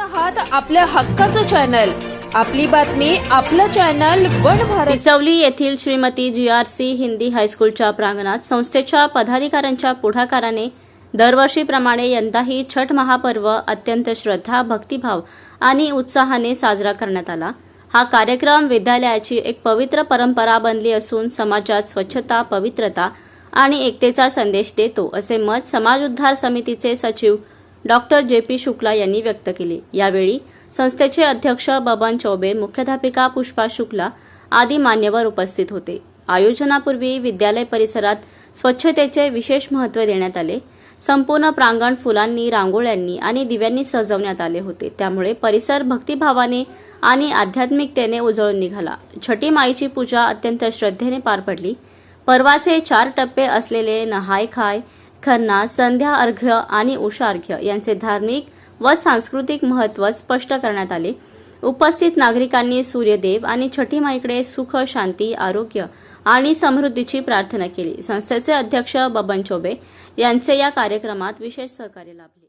आहात आपल्या हक्काचं चॅनल. आपली बातमी आपलं चॅनल वन भारत. पिसवली येथील Shrimati G R C Hindi हायस्कूलच्या प्रांगणात संस्थेच्या पदाधिकाऱ्यांच्या पुढाकाराने दरवर्षीप्रमाणे यंदाही छठ महापर्व अत्यंत श्रद्धा भक्तिभाव आणि उत्साहाने साजरा करण्यात आला. हा कार्यक्रम विद्यालयाची एक पवित्र परंपरा बनली असून समाजात स्वच्छता पवित्रता आणि एकतेचा संदेश देतो असे मत समाज उद्धार समितीचे सचिव डॉक्टर जे पी शुक्ला यांनी व्यक्त केले. यावेळी संस्थेचे अध्यक्ष बबन चौबे मुख्याध्यापिका पुष्पा शुक्ला आदी मान्यवर उपस्थित होते. आयोजनापूर्वी विद्यालय परिसरात स्वच्छतेचे विशेष महत्त्व देण्यात आले. संपूर्ण प्रांगण फुलांनी रांगोळ्यांनी आणि दिव्यांनी सजवण्यात आले होते. त्यामुळे परिसर भक्तिभावाने आणि आध्यात्मिकतेने उजळून निघाला. छठी माईची पूजा अत्यंत श्रद्धेने पार पडली. पर्वाचे चार टप्पे असलेले नहाय खाय खन्ना संध्या अर्घ्य आणि उषार्घ्य यांचे धार्मिक व सांस्कृतिक महत्त्व स्पष्ट करण्यात आले. उपस्थित नागरिकांनी सूर्यदेव आणि छठी माईकडे सुख शांती आरोग्य आणि समृद्धीची प्रार्थना केली. संस्थेचे अध्यक्ष बबन चोबे यांचे या कार्यक्रमात विशेष सहकार्य लाभले.